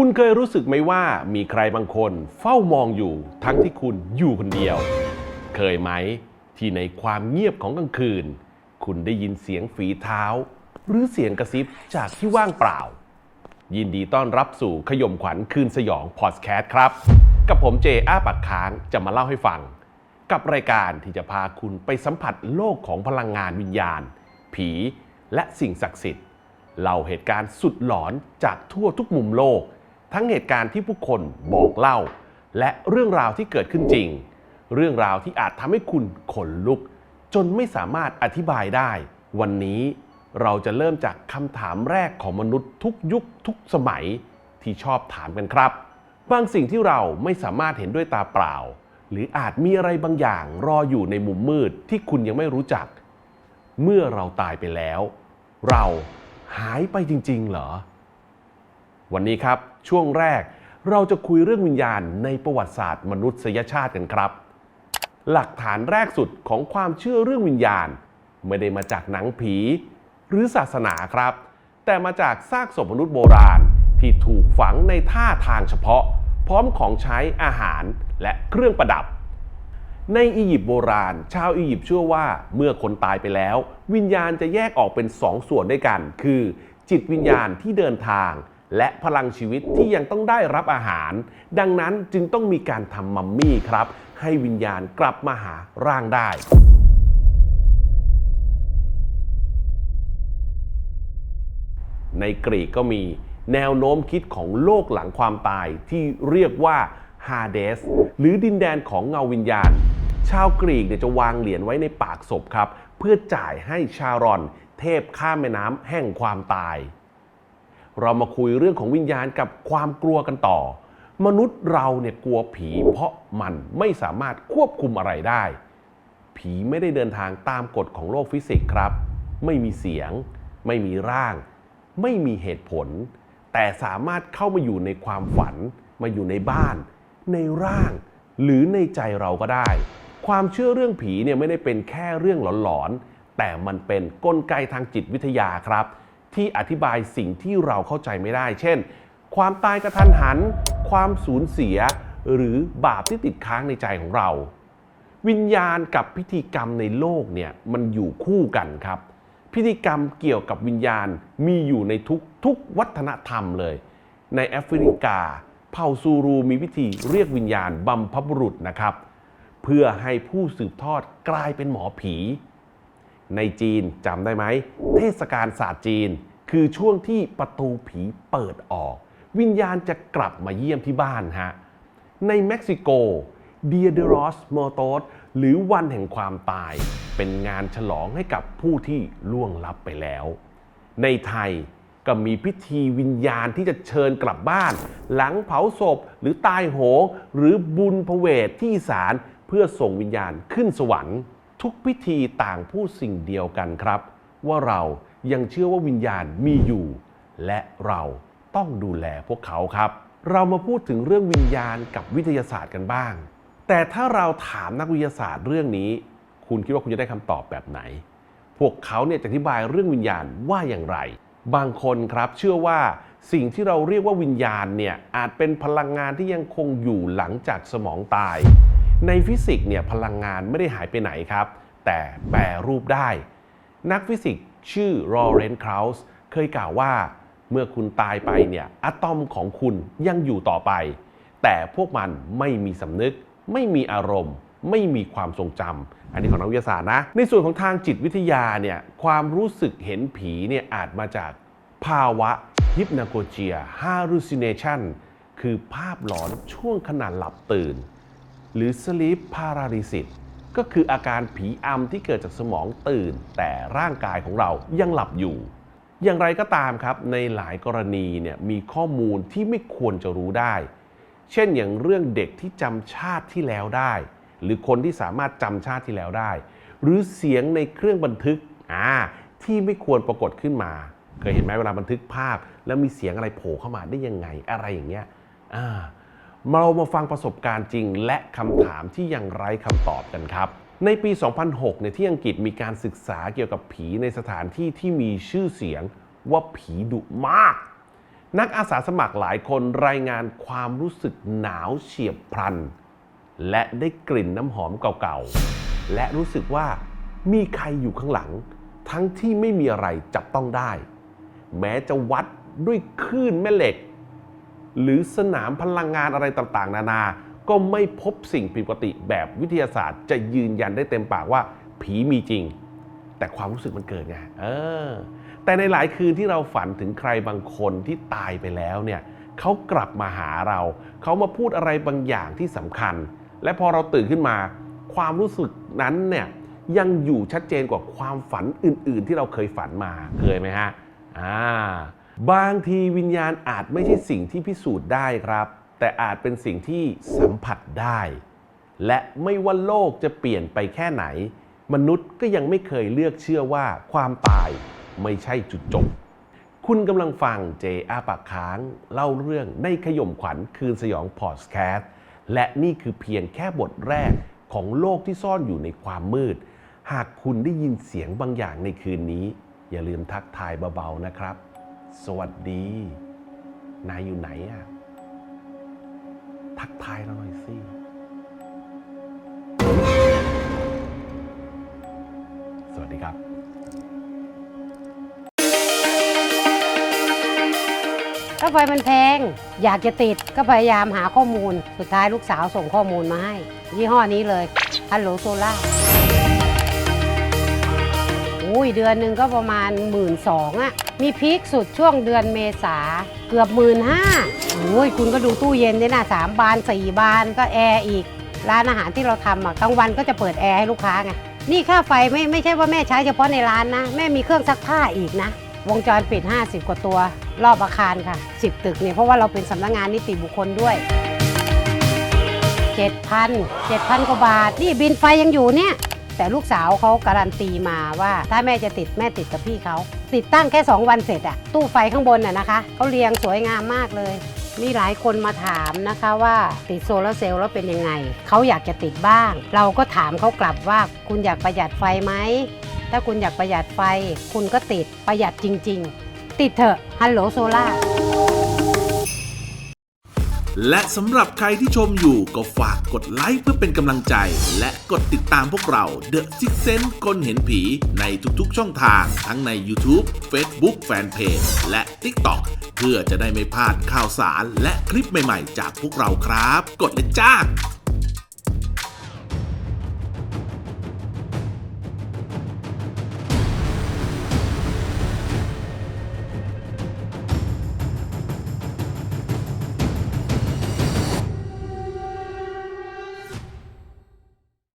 คุณเคยรู้สึกไหมว่ามีใครบางคนเฝ้ามองอยู่ทั้งที่คุณอยู่คนเดียว เคยไหมที่ในความเงียบของกลางคืน คุณได้ยินเสียงฝีเท้า หรือเสียงกระซิบจากที่ว่างเปล่า ยินดีต้อนรับสู่ขยมขวัญคืนสยองพอดแคสต์ครับ กับผมเจอ้าปากค้างจะมาเล่าให้ฟัง กับรายการที่จะพาคุณไปสัมผัสโลกของพลังงานวิญญาณ ผี และสิ่งศักดิ์สิทธิ์เล่าเหตุการณ์สุดหลอนจากทั่วทุกมุมโลก ทั้งเหตุการณ์ที่ผู้คนบอกเล่า และเรื่องราวที่เกิดขึ้นจริง เรื่องราวที่อาจทำให้คุณขนลุก จนไม่สามารถอธิบายได้ วันนี้เราจะเริ่มจากคำถามแรกของมนุษย์ทุกยุคทุกสมัยที่ชอบถามกันครับ บางสิ่งที่เราไม่สามารถเห็นด้วยตาเปล่า หรืออาจมีอะไรบางอย่างรออยู่ในมุมมืดที่คุณยังไม่รู้จัก เมื่อเราตายไปแล้ว เราหายไปจริง ๆ เหรอ วันนี้ครับ ช่วงแรก เราจะคุยเรื่องวิญญาณในประวัติศาสตร์มนุษยชาติกันครับ หลักฐานแรกสุดของความเชื่อเรื่องวิญญาณ ไม่ได้มาจากหนังผี หรือศาสนาครับ แต่มาจากซากศพมนุษย์โบราณที่ถูกฝังในท่าทางเฉพาะ พร้อมของใช้อาหารและเครื่องประดับ ในอียิปต์โบราณ ชาวอียิปต์เชื่อว่าเมื่อคนตายไปแล้ว วิญญาณจะแยกออกเป็นสองส่วนด้วยกัน คือ จิตวิญญาณที่เดินทาง และพลังชีวิตที่ยังต้องได้รับอาหาร ดังนั้นจึงต้องมีการทำมัมมี่ครับ ให้วิญญาณกลับมาหาร่างได้ในกรีกก็มีแนวโน้มคิดของโลกหลังความตายที่เรียกว่าฮาเดสหรือดินแดนของเงาวิญญาณ ชาวกรีกเนี่ยจะวางเหรียญไว้ในปากศพครับ เพื่อจ่ายให้ชารอน เทพข้ามแม่น้ำแห่งความตาย เรามาคุยเรื่องของวิญญาณกับความกลัวกันต่อ มนุษย์เราเนี่ยกลัวผีเพราะมันไม่สามารถควบคุมอะไรได้ ผีไม่ได้เดินทางตามกฎของโลกฟิสิกส์ครับ ไม่มีเสียง ไม่มีร่าง ไม่มีเหตุผล แต่สามารถเข้ามาอยู่ในความฝัน มาอยู่ในบ้าน ในร่าง หรือในใจเราก็ได้ ความเชื่อเรื่องผีเนี่ยไม่ได้เป็นแค่เรื่องหลอนๆแต่มันเป็นกลไกทางจิตวิทยาครับ ที่อธิบายสิ่งที่เราเข้าใจไม่ได้ เช่น ความตายกระทันหัน ความสูญเสีย หรือบาปที่ติดค้างในใจของเรา วิญญาณกับพิธีกรรมในโลกเนี่ยมันอยู่คู่กันครับ พิธีกรรมเกี่ยวกับวิญญาณมีอยู่ในทุกทุกวัฒนธรรมเลย ในแอฟริกา เผ่าซูรูมีพิธีเรียกวิญญาณบัมพบุรุษนะครับ เพื่อให้ผู้สืบทอดกลายเป็นหมอผี ในจีนจำได้ไหม เทศกาลศาสตร์จีน คือช่วงที่ประตูผีเปิดออก วิญญาณจะกลับมาเยี่ยมที่บ้านฮะ ในเม็กซิโก Dia de los Muertos หรือวันแห่งความตาย เป็นงานฉลองให้กับผู้ที่ล่วงลับไปแล้ว ในไทยก็มีพิธีวิญญาณที่จะเชิญกลับบ้าน หลังเผาศพหรือตายโหงหรือบุญพเวทที่ศาลเพื่อส่งวิญญาณขึ้นสวรรค์ ทุกพิธีต่างพูดสิ่งเดียวกันครับ ว่าเรายังเชื่อว่าวิญญาณมีอยู่ และเราต้องดูแลพวกเขาครับ เรามาพูดถึงเรื่องวิญญาณกับวิทยาศาสตร์กันบ้าง แต่ถ้าเราถามนักวิทยาศาสตร์เรื่องนี้ คุณคิดว่าคุณจะได้คำตอบแบบไหน พวกเขาเนี่ยจะอธิบายเรื่องวิญญาณว่าอย่างไร บางคนครับเชื่อว่าสิ่งที่เราเรียกว่าวิญญาณเนี่ยอาจเป็นพลังงานที่ยังคงอยู่หลังจากสมองตาย ในฟิสิกส์เนี่ยพลังงานไม่ได้หายไปไหนครับ แต่แปรรูปได้ นักฟิสิกส์ชื่อรอเรนคราวส์เคยกล่าวว่า เมื่อคุณตายไปเนี่ยอะตอมของคุณยังอยู่ต่อไป แต่พวกมันไม่มีสำนึก ไม่มีอารมณ์ ไม่มีความทรงจำอันนี้ของนักวิทยาศาสตร์นะ ในส่วนของทางจิตวิทยาเนี่ยความรู้สึกเห็นผีเนี่ยอาจมาจากภาวะฮิปนาโกเจีย hallucination คือภาพหลอนช่วงขณะหลับตื่น หรือ sleep paralysis ก็คืออาการผีอำที่เกิดจากสมองตื่น แต่ร่างกายของเรายังหลับอยู่ อย่างไรก็ตามครับ ในหลายกรณีเนี่ยมีข้อมูลที่ไม่ควรจะรู้ได้ เช่นอย่างเรื่องเด็กที่จำชาติที่แล้วได้ หรือคนที่สามารถจำชาติที่แล้วได้ หรือเสียงในเครื่องบันทึกอ่าที่ไม่ควรปรากฏขึ้นมาเคยเห็นไหมเวลาบันทึกภาพ แล้วมีเสียงอะไรโผล่เข้ามาได้ยังไงอะไรอย่างเงี้ยอ่า เรามาฟังประสบการณ์จริง และคำถามที่ยังไร้คำตอบกันครับ ในปี 2006 เนี่ยที่อังกฤษมีการศึกษาเกี่ยวกับผีในสถานที่ที่มีชื่อเสียงว่าผีดุมาก นักอาสาสมัครหลายคนรายงานความรู้สึกหนาวเฉียบพลัน และได้กลิ่นน้ำหอมเก่าๆ และรู้สึกว่ามีใครอยู่ข้างหลัง ทั้งที่ไม่มีอะไรจับต้องได้ แม้จะวัดด้วยคลื่นแม่เหล็ก หรือสนามพลังงานอะไรต่างๆ นานา ก็ไม่พบสิ่งผิดปกติแบบวิทยาศาสตร์ จะยืนยันได้เต็มปากว่าผีมีจริง แต่ความรู้สึกมันเกิดไงเออ แต่ในหลายคืนที่เราฝันถึงใครบางคนที่ตายไปแล้วเนี่ยเขากลับมาหาเรา เขามาพูดอะไรบางอย่างที่สำคัญ และพอเราตื่นขึ้นมา ความรู้สึกนั้นเนี่ยยังอยู่ชัดเจนกว่าความฝันอื่น ๆ ที่เราเคยฝันมาเคยไหมฮะอ่า บางทีวิญญาณอาจไม่ใช่สิ่งที่พิสูจน์ได้ครับ แต่อาจเป็นสิ่งที่สัมผัสได้ และไม่ว่าโลกจะเปลี่ยนไปแค่ไหน มนุษย์ก็ยังไม่เคยเลือกเชื่อว่าความตายไม่ใช่จุดจบ คุณกำลังฟังเจอาปากค้าง เล่าเรื่องในขย่มขวัญคืนสยองพอดแคสต์และนี่คือเพียงแค่บทแรกของโลกที่ซ่อนอยู่ในความมืด หากคุณได้ยินเสียงบางอย่างในคืนนี้ อย่าลืมทักทายเบาๆนะครับ สวัสดี นายอยู่ไหนอะทักทายเราหน่อยสิสวัสดีครับ ถ้าไฟมันแพง อยากจะติดก็พยายามหาข้อมูล สุดท้ายลูกสาวส่งข้อมูลมาให้ ยี่ห้อนี้เลยฮัลโหลโซล่า อุ้ยเดือนหนึ่งก็ประมาณ 1 2ื่นสองอะมีพีคสุดช่วงเดือนเมษาเกือบหมื่นห้าโอ้ยคุณก็ดูตู้เย็นเนี่ยนะสามบานสี่บานก็แอร์อีก ร้านอาหารที่เราทำอะกลางวันก็จะเปิดแอร์ให้ลูกค้าไงนี่ค่าไฟไม่ไม่ใช่ว่าแม่ใช้เฉพาะในร้านนะ แม่มีเครื่องซักผ้าอีกนะ วงจรปิด 50 กว่าตัว รอบอาคารค่ะ 10 ตึกเนี่ยเพราะว่าเราเป็นสำนักงานนิติบุคคลด้วย 7,000 7,000 กว่าบาท นี่บินไฟยังอยู่เนี่ย แต่ลูกสาวเขาการันตีมาว่าถ้าแม่จะติดแม่ติดกับพี่เขาติดตั้งแค่ 2 วันเสร็จอะตู้ไฟข้างบนน่ะนะคะเขาเรียงสวยงามมากเลยมีหลายคนมาถามนะคะว่าติดโซลาร์เซลล์แล้วเป็นยังไง เขาอยากจะติดบ้าง เราก็ถามเขากลับว่าคุณอยากประหยัดไฟไหม ถ้าคุณอยากประหยัดไฟ คุณก็ติดประหยัดจริง ๆ ติดเถอะฮัลโหลโซล่า และสำหรับใครที่ชมอยู่ก็ฝากกดไลค์เพื่อเป็นกำลังใจ และกดติดตามพวกเรา The Six Sense คนเห็นผีในทุกๆช่องทาง ทั้งใน YouTube Facebook Fanpage และ TikTok เพื่อจะได้ไม่พลาดข่าวสารและคลิปใหม่ๆ จากพวกเราครับ กดเลยจ้า